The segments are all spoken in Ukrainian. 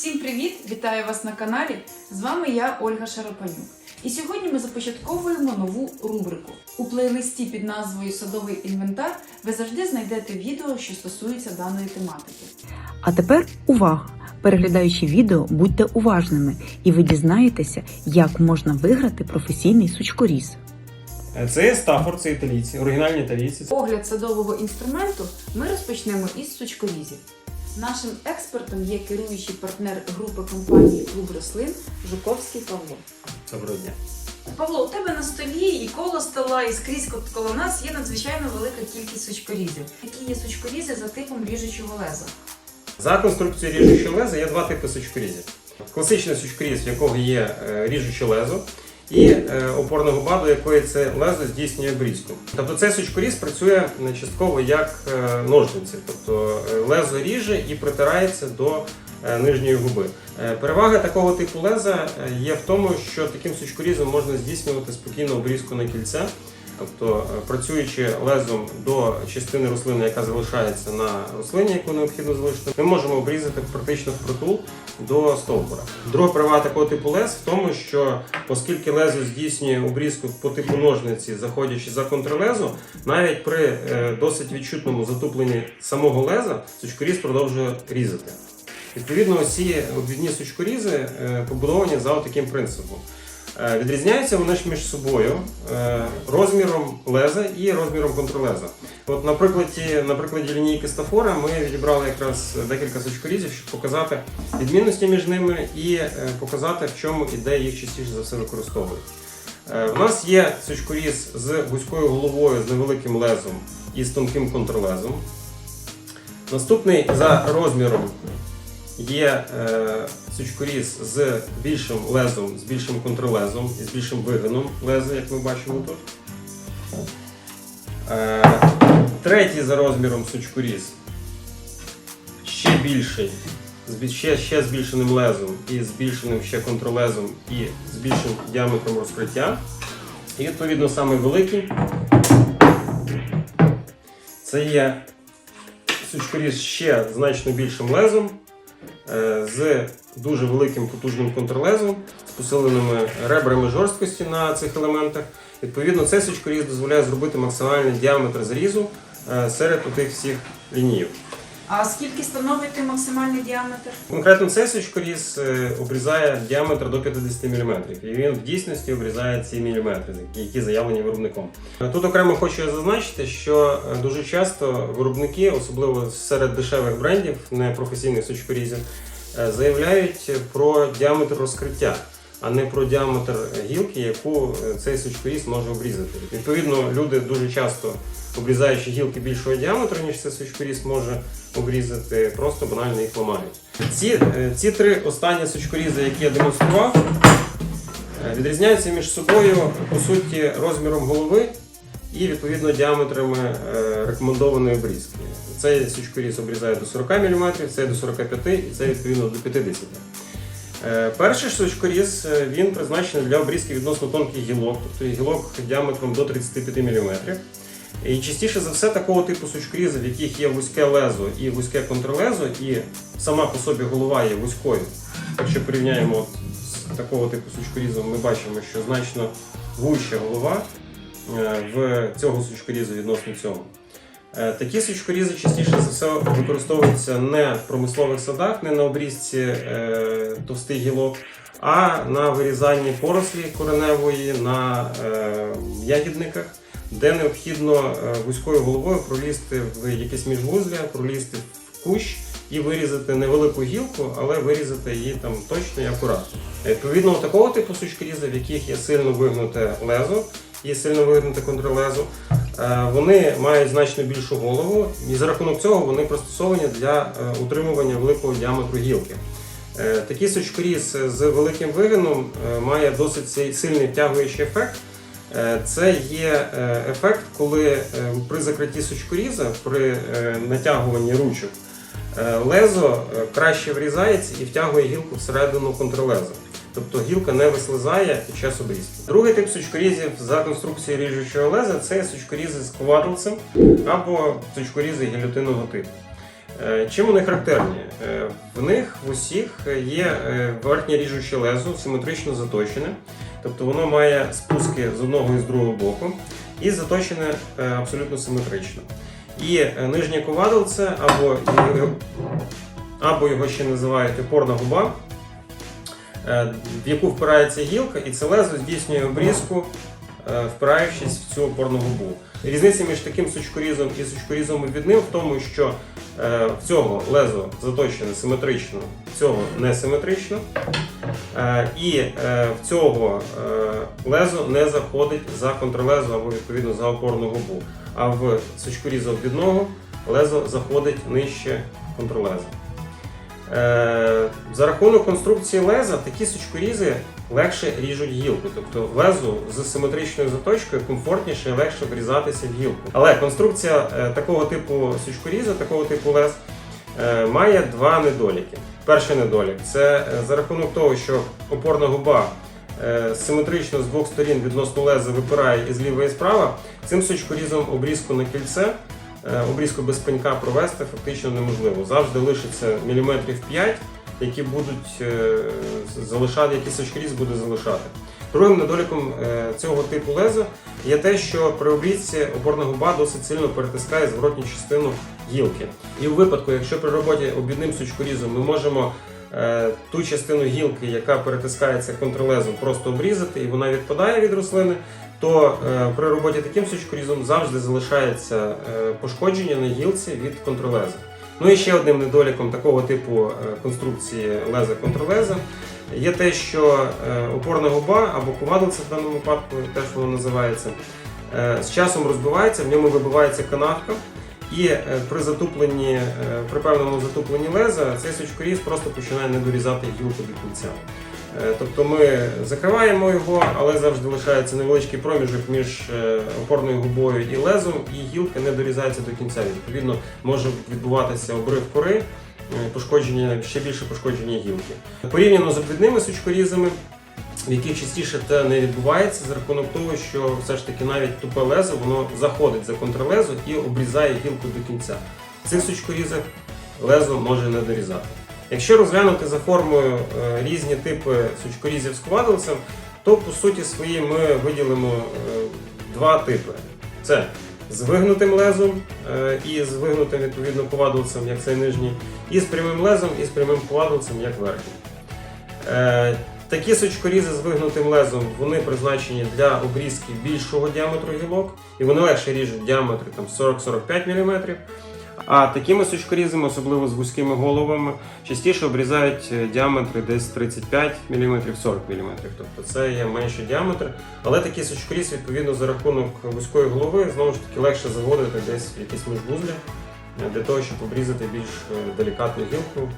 Всім привіт! Вітаю вас на каналі. З вами я, Ольга Шарапанюк. І сьогодні ми започатковуємо нову рубрику. У плейлисті під назвою Садовий інвентар ви завжди знайдете відео, що стосується даної тематики. А тепер увага! Переглядаючи відео, будьте уважними, і ви дізнаєтеся, як можна виграти професійний сучкоріз. Е, Це є Стаффорд, це італійці, оригінальні італійці. Огляд садового інструменту ми розпочнемо із сучкорізів. Нашим експертом є керуючий партнер групи компанії Клуб рослин Жуковський Павло. Доброго дня. Павло, у тебе на столі і коло стола, і скрізь коло нас є надзвичайно велика кількість сучкорізів. Які є сучкорізи за типом ріжучого леза? За конструкцією ріжучого леза є два типи сучкорізів. Класичний сучкоріз, в якого є е, ріжуче лезо, і е, баду, губа, якої це лезо здійснює обрізку. Тобто цей сучкоріз працює е, частково як е, ножниці, тобто лезо ріже і притирається до нижньої губи. Перевага такого типу леза є в тому, що таким сучкорізом можна здійснювати спокійно обрізку на кільце. Тобто, працюючи лезом до частини рослини, яка залишається на рослині, яку необхідно залишити, ми можемо обрізати практично впритул до стовбура. Друга перевага такого типу лез в тому, що оскільки лезо здійснює обрізку по типу ножниці, заходячи за контрлезо, навіть при е, досить відчутному затупленні самого леза сучкоріз продовжує різати. Відповідно, ці обвідні сучкорізи е, побудовані за таким принципом. Е, Відрізняються вони ж між собою е, розміром леза і розміром контрлеза. От на прикладі, лінійки стафора ми відібрали якраз декілька сучкорізів, щоб показати відмінності між ними і е, показати, в чому і де їх частіше за все використовують. У нас є сучкоріз з вузькою головою, з невеликим лезом і з тонким контрлезом. Наступний за розміром є е, сучкоріз з більшим лезом, з більшим контрлезом і з більшим вигином леза, як ми бачимо тут. Е, третій за розміром сучкоріз ще більший, ще, ще збільшеним лезом і збільшеним ще контрлезом і з більшим діаметром розкриття. І відповідно самий це є сучкоріз ще значно більшим лезом, з дуже великим потужним контрлезом, з посиленими ребрами жорсткості на цих елементах. Відповідно, цей сучкоріз дозволяє зробити максимальний діаметр зрізу е, серед тих всіх лінійок. А скільки становить максимальний діаметр? Конкретно цей сучкоріз е, обрізає діаметр до 50 мм, і він в дійсності обрізає ці міліметри, які- заявлені виробником. Тут окремо хочу зазначити, що е, дуже часто виробники, особливо серед дешевих брендів, непрофесійних сучкорізів, е, заявляють про діаметр розкриття, а не про діаметр гілки, яку е, цей сучкоріз може обрізати. Відповідно, люди дуже часто, обрізаючи гілки більшого діаметру, ніж цей сучкоріз може обрізати, просто банально їх ламають. Ці, е, ці три останні сучкорізи, які я демонстрував, е, відрізняються між собою по суті розміром голови і відповідно діаметрами рекомендованої обрізки. Цей сучкоріз обрізає до 40 мм, цей до 45 і цей відповідно до 50 Е, Перший ж сучкоріз е, він призначений для обрізки відносно тонких гілок, тобто гілок діаметром до 35 мм. І частіше за все такого типу сучкорізів, в яких є вузьке лезо і вузьке контрлезо, і сама по собі голова є вузькою. Якщо порівняємо от з такого типу сучкорізом, ми бачимо, що значно вуща голова е, в цього сучкорізу відносно цього. Е, Такі сучкорізи частіше за все використовуються не в промислових садах, не на обрізці е, товстих гілок, а на вирізанні порослі кореневої, на е, ягідниках, де необхідно вузькою головою пролізти в якесь міжвузля, пролізти в кущ і вирізати невелику гілку, але вирізати її там точно і акуратно. Відповідно, такого типу сучкорізів, в яких є сильно вигнуте лезо і сильно вигнуте контрлезо, Вони мають значно більшу голову, і за рахунок цього вони пристосовані для е, утримування великого діаметру гілки. Е, Такий сучкоріз з великим вигином е, має досить сильний втягуючий ефект. Е, Це є е, ефект, коли е, при закритті сучкоріза, при е, натягуванні ручок, е, лезо е, краще врізається і втягує гілку всередину контрлеза. Тобто гілка не вислизає під час обрізки. Другий тип сучкорізів за конструкцією ріжучого леза це сучкорізи з ковадлицем або сучкорізи гільотинного типу. Е, Чим вони характерні? Е, В них в усіх є е, верхнє ріжуче лезо, симетрично заточене, тобто воно має спуски з одного і з другого боку, і заточене е, абсолютно симетрично. І е, нижнє ковадилце, або, або його ще називають опорна губа, е, в яку впирається гілка, і це лезо здійснює обрізку, е, впираючись в цю опорну губу. Різниця між таким сучкорізом і сучкорізом обвідним в тому, що в цього лезо заточене симетрично, в цього не симетрично. Е, І в цього лезо не заходить за контрлезо або відповідно за опорну губу. А в сучкорізу обвідного лезо заходить нижче контрлеза. Е, За рахунок конструкції леза такі сучкорізи легше ріжуть гілку. Тобто лезу з симетричною заточкою комфортніше і легше врізатися в гілку. Але конструкція е, такого типу сучкоріза, такого типу лез, е, має два недоліки. Перший недолік це за рахунок того, що опорна губа симетрично з двох сторін відносно леза випирає і зліва і справа, цим сучкорізом обрізку на кільце, е, обрізку без пенька провести фактично неможливо. Завжди лишиться міліметрів 5, які будуть е, залишати, які сучкоріз буде залишати. Другим недоліком е, цього типу леза є те, що при обрізці опорна губа досить сильно перетискає зворотню частину гілки. І у випадку, якщо при роботі обідним сучкорізом ми можемо е, ту частину гілки, яка перетискається контрлезом, просто обрізати і вона відпадає від рослини, то е, при роботі таким сучкорізом завжди залишається е, пошкодження на гілці від контрлеза. Ну і ще одним недоліком такого типу е, конструкції леза контрлеза є те, що е, опорна губа або ковадилце в даному випадку теж воно називається, е, з часом розбивається, в ньому вибивається канавка. І е, при затупленні, е, при певному затупленні леза цей сучкоріз просто починає не дорізати гілку до кінця. Е, Тобто ми закриваємо його, але завжди лишається невеличкий проміжок між опорною губою і лезом, і гілка не дорізається до кінця. Відповідно, може відбуватися обрив кори, пошкодження, ще більше пошкодження гілки. Порівняно з обвідними сучкорізами, в яких частіше те не відбувається за рахунок того, що все ж таки навіть тупе лезо воно заходить за контрлезо і обрізає гілку до кінця. В цих сучкорізах лезо може не дорізати. Якщо розглянути за формою е, різні типи сучкорізів з ковадилцем, то по суті своїй ми виділимо е, два типи: це з вигнутим лезом е, і з вигнутим відповідно ковадилцем, як цей нижній, і з прямим лезом, і з прямим ковадилцем, як верхній. Такі сучкорізи з вигнутим лезом вони призначені для обрізки більшого діаметру гілок, і вони легше ріжуть діаметри там 40-45 мм. А такими сучкорізами, особливо з вузькими головами, частіше обрізають е, діаметри десь 35 мм, 40 мм. Тобто це є менший діаметр. Але такий сучкоріз, відповідно, за рахунок вузької голови, знову ж таки легше заводити десь в якісь міжвузлі е, для того, щоб обрізати більш е, делікатну гілку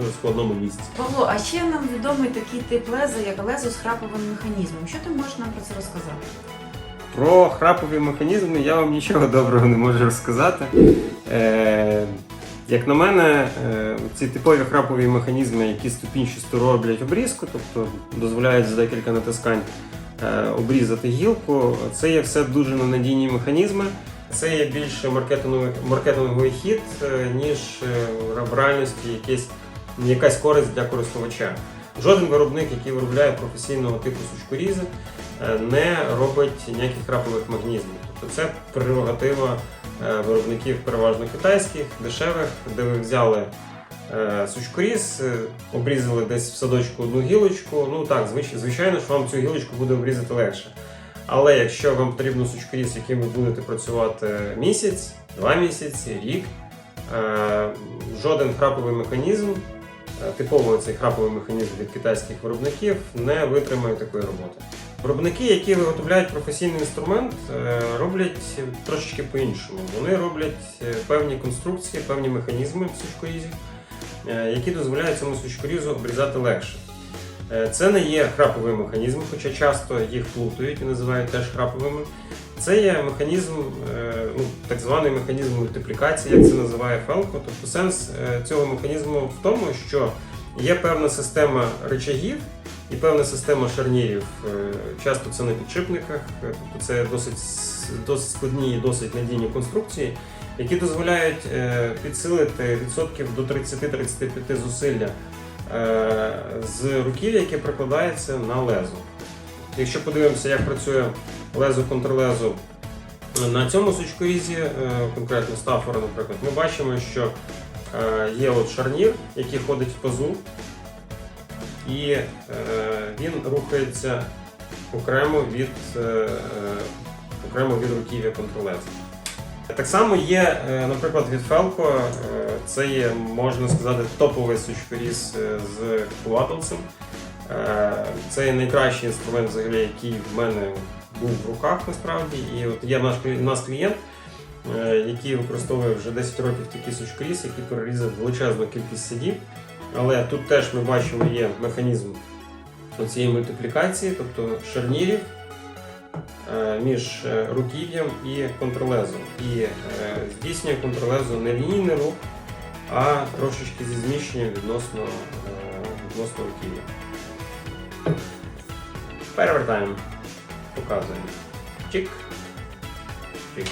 в складному місці. Павло, а ще нам відомий такий тип леза, як лезо з храповим механізмом. Що ти можеш нам про це розказати? Про храпові механізми я вам нічого доброго не можу розказати. Е, як на мене, е, ці типові храпові механізми, які ступінчасто роблять обрізку, тобто дозволяють за декілька натискань е, обрізати гілку, це є все дуже ненадійні механізми. Це є більше маркетинговий, маркетинговий хід, е, ніж е, в реальності якесь, якась користь для користувача. Жоден виробник, який виробляє професійного типу сучкорізи, е, не робить ніяких храпових механізмів. Тобто це прерогатива е, виробників переважно китайських, дешевих, де ви взяли е, сучкоріз, обрізали десь в садочку одну гілочку. Ну так, звичайно ж, вам цю гілочку буде обрізати легше. Але якщо вам потрібно сучкоріз, яким ви будете працювати місяць, два місяці, рік, жоден храповий механізм, типовий цей храповий механізм від китайських виробників, не витримає такої роботи. Виробники, які виготовляють професійний інструмент, е, роблять трошечки по-іншому. Вони роблять е, певні конструкції, певні механізми в сучкорізі, е, які дозволяють цьому сучкорізу обрізати легше. Е, Це не є храповий механізм, хоча часто їх плутають і називають теж храповими. Це є механізм, е, ну, так званий механізм мультиплікації, як це називає Фелко. Тобто сенс е, цього механізму в тому, що є певна система речагів і певна система шарнірів. Часто це на підшипниках, тобто це досить, досить складні і досить надійні конструкції, які дозволяють підсилити відсотків до 30-35 зусилля з руків'я, яке прикладається на лезо. Якщо подивимося, як працює лезо контрлезо на цьому сучкорізі, е, конкретно стафора, наприклад, ми бачимо, що е, є от шарнір, який ходить в пазу, і е, він рухається окремо від, е, е, окремо від руків'я контролеза. Так само є, е, наприклад, від Felco, е, це є, можна сказати, топовий сучкоріз е, з. Е, Це є найкращий інструмент, взагалі, який в мене був в руках насправді. І от є наш наш клієнт, який використовує вже 10 років такий сучкоріз, який перерізав величезну кількість садів. Але тут теж ми бачимо є механізм цієї мультиплікації, тобто шарнірів між е, руків'ям і контролезом. І е, здійснює контролезу не лінійний рух, а трошечки зі зміщенням відносно, е, відносно руків'я. Перевертаємо. Показуємо. Чик. Чик.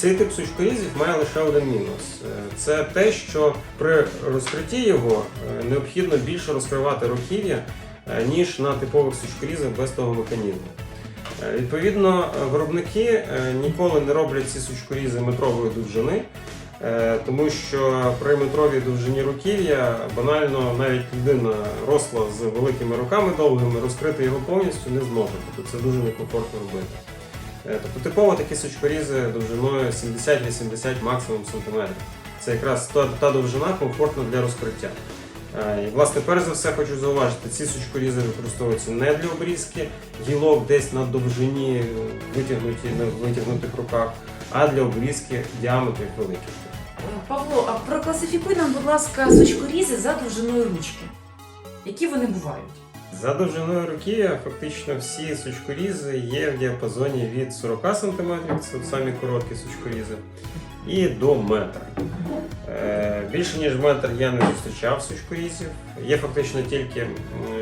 Цей тип сучкорізів має лише один мінус. Е, Це те, що при розкритті його е, необхідно більше розкривати руків'я, е, ніж на типових сучкорізах без того механізму. Е, Відповідно, виробники е, ніколи не роблять ці сучкорізи метрової довжини, е, тому що при метровій довжині руків'я банально навіть людина росла з великими руками довгими, розкрити його повністю не зможе. Тобто це дуже некомфортно робити. Тобто типово такі сучкорізи довжиною 70-80 максимум сантиметрів. Це якраз та, та довжина комфортна для розкриття. Е, І, власне, перш за все хочу зауважити, ці сучкорізи використовуються не для обрізки гілок десь на довжині е, витягнуті на витягнутих руках, а для обрізки діаметрів великих. Павло, а прокласифікуй нам, будь ласка, сучкорізи за довжиною ручки. Які вони бувають? За довжиною руків'я фактично всі сучкорізи є в діапазоні від 40 см, це самі короткі сучкорізи, і до метра. Е, Більше ніж метр я не зустрічав сучкорізів. Є фактично тільки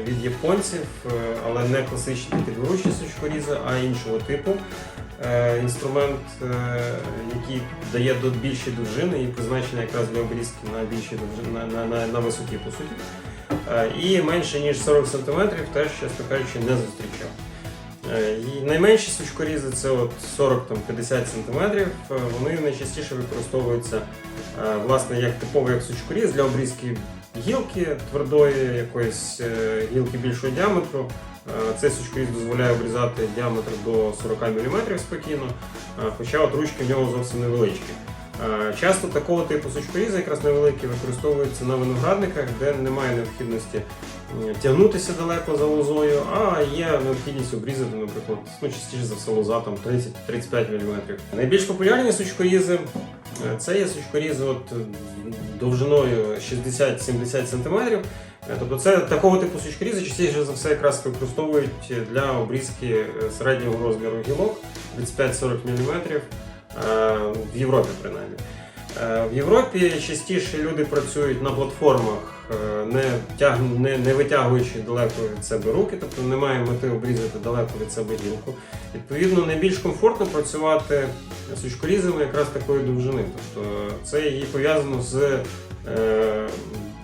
від японців, е, але не класичні такі сучкорізи, а іншого типу. Е, Інструмент, який дає до більші довжини і призначений якраз для обрізки на довжині, на, на, на, на висоті по суті. І менше ніж 40 см теж, чесно кажучи, не зустрічав. Е, І найменші сучкорізи це от 40-50 см. Е, Вони найчастіше використовуються е, власне як типовий як сучкоріз для обрізки гілки твердої, якоїсь гілки більшого діаметру. Цей сучкоріз дозволяє обрізати діаметр до 40 мм спокійно, хоча от ручки в нього зовсім невеличкі. Часто такого типу сучкорізи, якраз невеликі, використовуються на виноградниках, де немає необхідності тягнутися далеко за лозою, а є необхідність обрізати, наприклад, ну, частіше за все лоза там 30-35 мм. Найбільш популярні сучкорізи е, це є сучкорізи от, е, довжиною 60-70 см. Е, Тобто це такого типу сучкорізи частіше за все якраз використовують для обрізки е, середнього розміру гілок 35-40 мм е, в Європі принаймні. Е, В Європі частіше люди працюють на платформах, е, не, тяг... не, не витягуючи далеко від себе руки, тобто немає мети обрізати далеко від себе гілку. Відповідно, найбільш комфортно працювати з сучкорізами якраз такої довжини. Тобто це і пов'язано з е,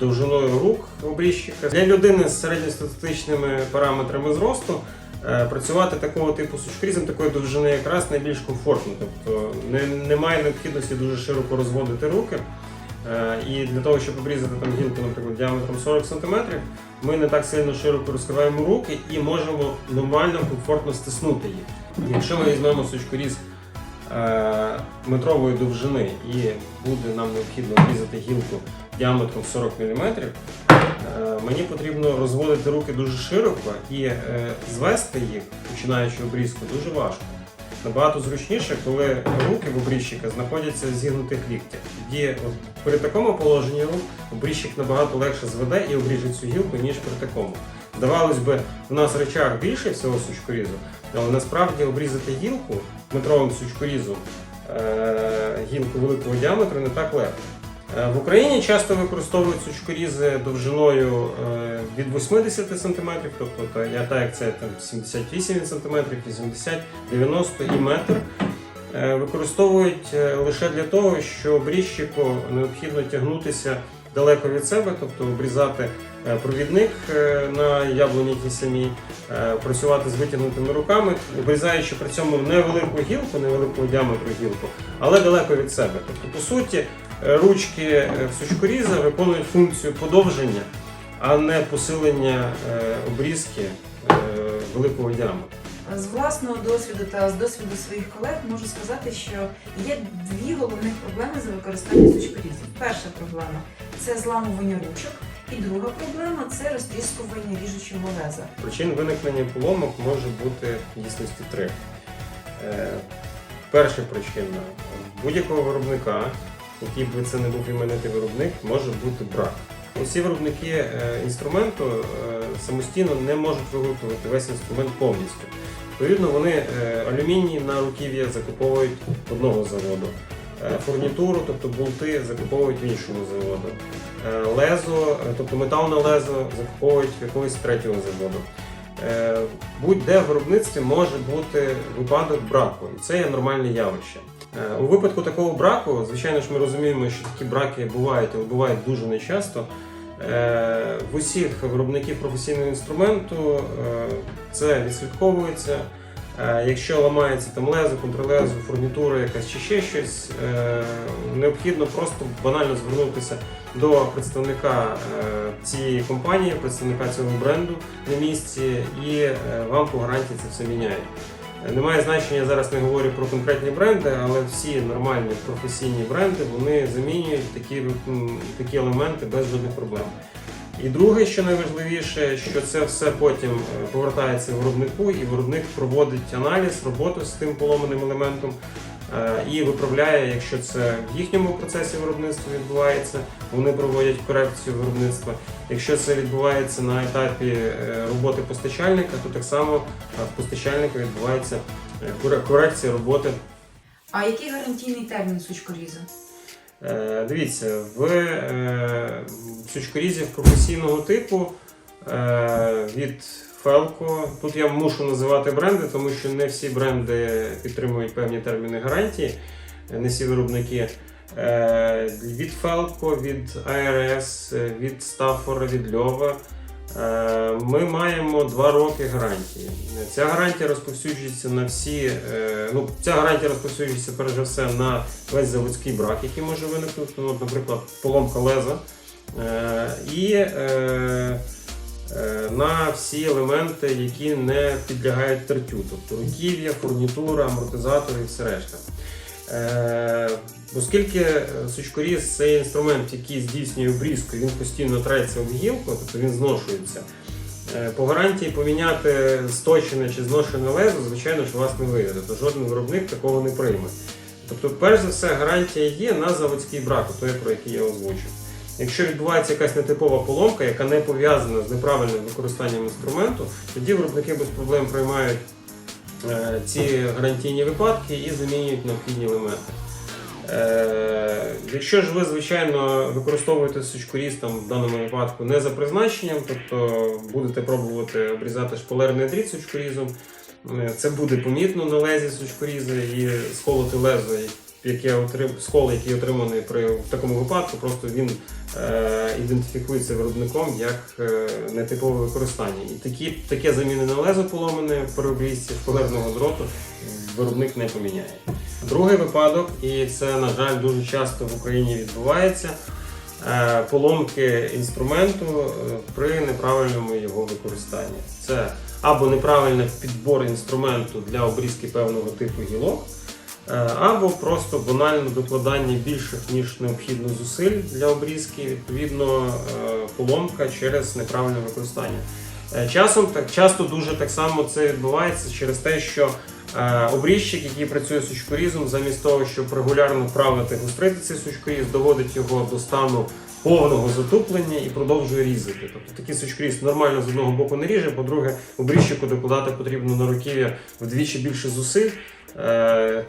довжиною рук обрізчика. Для людини з середньостатистичними параметрами зросту е, працювати такого типу сучкорізом, такої довжини якраз найбільш комфортно. Тобто не, немає необхідності дуже широко розводити руки. Е, І для того, щоб обрізати там гілку, наприклад, діаметром 40 см, ми не так сильно широко розкриваємо руки і можемо нормально, комфортно стиснути їх. Якщо ми візьмемо сучкоріз е, метрової довжини і буде нам необхідно обрізати гілку діаметром 40 мм, е, мені потрібно розводити руки дуже широко і звести їх, починаючи обрізку, дуже важко. Набагато зручніше, коли руки в обріжчика знаходяться в зігнутих ліктях. Тоді от, при такому положенні рук обрізчик набагато легше зведе і обріже цю гілку, ніж при такому. Здавалось би, в нас речах більше всього сучкорізу, але насправді обрізати гілку метровим сучкорізом, е, гілку великого діаметру не так легко. Е, В Україні часто використовують сучкорізи довжиною е, від 80 см, тобто я так як це там 78 см, 80, 90 і метр. е, використовують лише для того, що обрізчику необхідно тягнутися далеко від себе, тобто обрізати провідник на яблуні тій самій, е, працювати з витягнутими руками, обрізаючи при цьому невелику гілку, невеликого діаметру гілку, але далеко від себе. Тобто, по суті, ручки е, сучкоріза виконують функцію подовження, а не посилення е, обрізки е, великого діаметру. З власного досвіду та з досвіду своїх колег можу сказати, що є дві головних проблеми за використання сучкорізів. Перша проблема це зламування ручок, і друга проблема це розтріскування ріжучого леза. Причин виникнення поломок може бути в дійсності три. Е, Перша причина будь-якого виробника, який би це не був іменитий виробник, може бути брак. Усі виробники е, інструменту е, самостійно не можуть виготовити весь інструмент повністю. Відповідно, вони е, алюміній на руків'я закуповують одного заводу. Фурнітуру, тобто болти, закуповують в іншому заводу. Лезо, тобто метал на лезо, закуповують в якогось третього заводу. Будь-де в виробництві може бути випадок браку, і це є нормальне явище. Е, У випадку такого браку, звичайно ж, ми розуміємо, що такі браки бувають, але бувають дуже нечасто. Е, В усіх виробників професійного інструменту е, це відслідковується. Якщо ламається там лезо, контрлезо, фурнітура якась чи ще щось, необхідно просто банально звернутися до представника цієї компанії, представника цього бренду на місці, і вам по гарантії це все міняють. Немає значення, я зараз не говорю про конкретні бренди, але всі нормальні професійні бренди вони замінюють такі, такі елементи без жодних проблем. І друге, що найважливіше, що це все потім е, повертається виробнику, і виробник проводить аналіз, роботу з тим поломаним елементом і виправляє, якщо це в їхньому процесі виробництва відбувається, вони проводять корекцію виробництва. Якщо це відбувається на етапі е, роботи постачальника, то так само е, в постачальника відбувається е, корекція роботи А який гарантійний термін сучкоріза? Е, Дивіться, в е, сучкорізів професійного типу е, від Felco, тут я мушу називати бренди, тому що не всі бренди підтримують певні терміни гарантії, не всі виробники. Е, Від Felco, від е, від Stafford, від Lьова. Е, Ми маємо 2 роки гарантії. Ця гарантія розповсюджується на всі. е, Ну, ця гарантія розповсюджується перш за все на весь заводський брак, який може виникнути, ну, наприклад, поломка леза. І на всі елементи, які не підлягають тертю, тобто руків'я, фурнітура, амортизатори і все решта. Е, Оскільки е, сучкоріз це інструмент, який здійснює обрізку, він постійно треться об гілку, тобто він зношується. Е, По гарантії поміняти сточене чи зношене лезо, звичайно ж, у вас не вийде, тобто жоден виробник такого не прийме. Тобто, перш за все, гарантія є на заводський брак, той, про який я озвучив. Якщо відбувається якась нетипова поломка, яка не пов'язана з неправильним використанням інструменту, тоді виробники без проблем приймають е, ці гарантійні випадки і замінюють необхідні елементи. Е, якщо ж ви, звичайно, використовуєте сучкоріз в даному випадку не за призначенням, тобто будете пробувати обрізати шпалерний дріт сучкорізом, е, це буде помітно на лезі сучкоріза і сколоти лезо, яке скол, який отриманий при такому випадку, просто він ідентифікується виробником як е, нетипове використання. І такі, таке замінене лезо поломане при обрізці шпалерного дроту виробник не поміняє. Другий випадок, і це, на жаль, дуже часто в Україні відбувається. е, Поломки інструменту е, при неправильному його використанні. Це або неправильний підбор інструменту для обрізки певного типу гілок, е, або просто банальне докладання більших ніж необхідно зусиль для обрізки, відповідно, е, поломка через неправильне використання. Е, Часом так часто дуже так само це відбувається через те, що е, обрізчик, який працює з сучкорізом, замість того, щоб регулярно правити гострити цей сучкоріз, доводить його до стану повного затуплення і продовжує різати. Тобто такий сучкоріз нормально з одного боку не ріже, по-друге, обрізчику докладати потрібно на руків'я вдвічі більше зусиль. Е,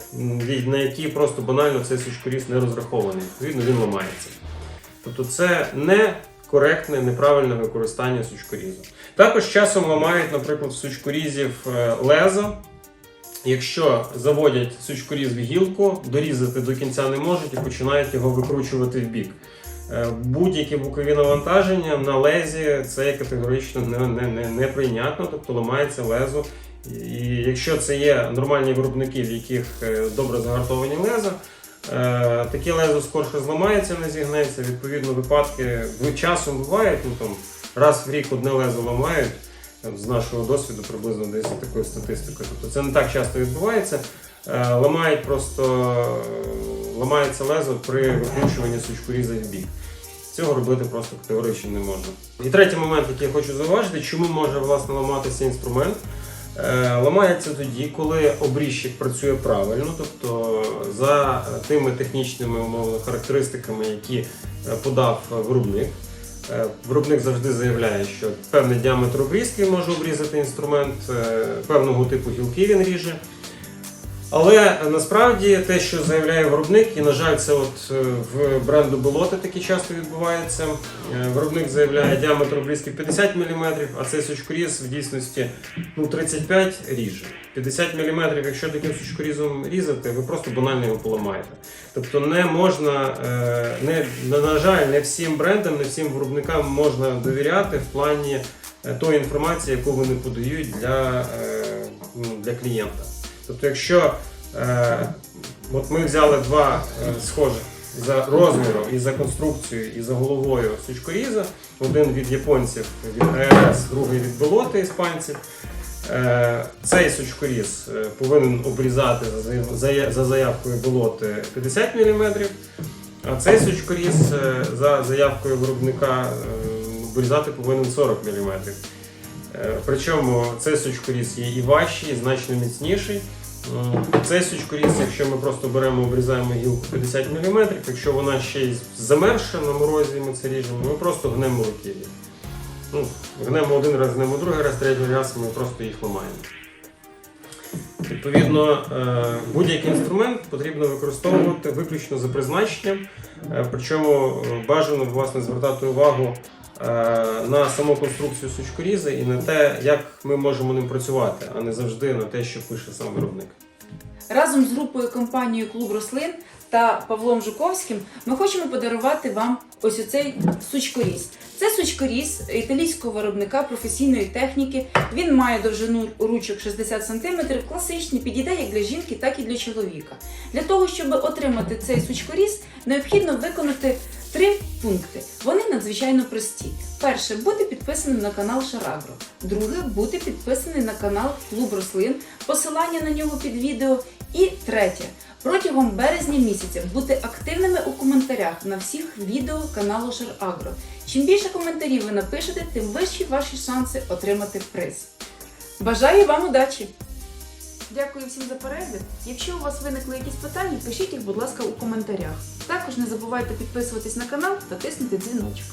На які просто банально цей сучкоріз не розрахований. Відповідно, він ламається. Тобто це не коректне, неправильне використання сучкорізу. Також часом ламають, наприклад, сучкорізів е, лезо. Якщо заводять сучкоріз в гілку, дорізати до кінця не можуть і починають його викручувати в бік. Е, Будь-які бокові навантаження на лезі це категорично не, не, не, неприйнятно, тобто ламається лезо. І якщо це є нормальні виробники, в яких е, добре загартовані леза, е, таке лезо скорше зламається, не зігнеться. Відповідно, випадки часом бувають, ну там раз в рік одне лезо ламають. З нашого досвіду приблизно десь такою статистикою. Тобто це не так часто відбувається. Е, Ламають просто ламається лезо при викручуванні сучкоріза в бік. Цього робити просто категорично не можна. І третій момент, який я хочу зауважити, чому може власне ламатися інструмент. Е, Ламається тоді, коли обрізчик працює правильно, тобто за тими технічними умовно характеристиками, які е, подав виробник. Е, Виробник завжди заявляє, що певний діаметр обрізки може обрізати інструмент, певного типу гілки він ріже. Але насправді те, що заявляє виробник, і на жаль, це от е, в бренду Белоти таке часто відбувається. Е, Виробник заявляє діаметр обрізки 50 мм, а цей сучкоріз в дійсності ну, 35 ріже. 50 мм, якщо таким сучкорізом різати, ви просто банально його поламаєте. Тобто не можна, е, не, на- жаль, не всім брендам, не всім виробникам можна довіряти в плані тої інформації, яку вони подають для, ну, для клієнта. Тобто, якщо е, от ми взяли два е, схожих за розміром і за конструкцією, і за головою сучкоріза, один від японців від АРС, другий від болоти іспанців. Е, Цей сучкоріз е, повинен обрізати за заяв- зая- за заявкою болоти 50 мм, а цей сучкоріз е, за заявкою виробника обрізати повинен 40 мм. Е, Причому цей сучкоріз є і важчий, і значно міцніший. Цей сучкоріз, якщо ми просто беремо обрізаємо гілку 50 мм, якщо вона ще й замерша на морозі, ми це ріжемо, ми просто гнемо руки. Ну, гнемо один раз, гнемо другий раз, третій раз ми просто їх ламаємо. Відповідно, е, будь-який інструмент потрібно використовувати виключно за призначенням, е, причому бажано власне звертати увагу на саму конструкцію сучкоріза і на те, як ми можемо ним працювати, а не завжди на те, що пише сам виробник. Разом з групою компанією Клуб рослин та Павлом Жуковським ми хочемо подарувати вам ось оцей сучкоріз. Це сучкоріз італійського виробника професійної техніки. Він має довжину ручок 60 см, класичний, підійде як для жінки, так і для чоловіка. Для того, щоб отримати цей сучкоріз, необхідно виконати три пункти. Вони надзвичайно прості. Перше бути підписаним на канал Шарагро. Друге бути підписаним на канал Клуб рослин, посилання на нього під відео. І третє протягом березня місяця бути активними у коментарях на всіх відео каналу Шарагро. Чим більше коментарів ви напишете, тим вищі ваші шанси отримати приз. Бажаю вам удачі! Дякую всім за перегляд. Якщо у вас виникли якісь питання, пишіть їх, будь ласка, у коментарях. Також не забувайте підписуватись на канал та тиснути дзвіночок.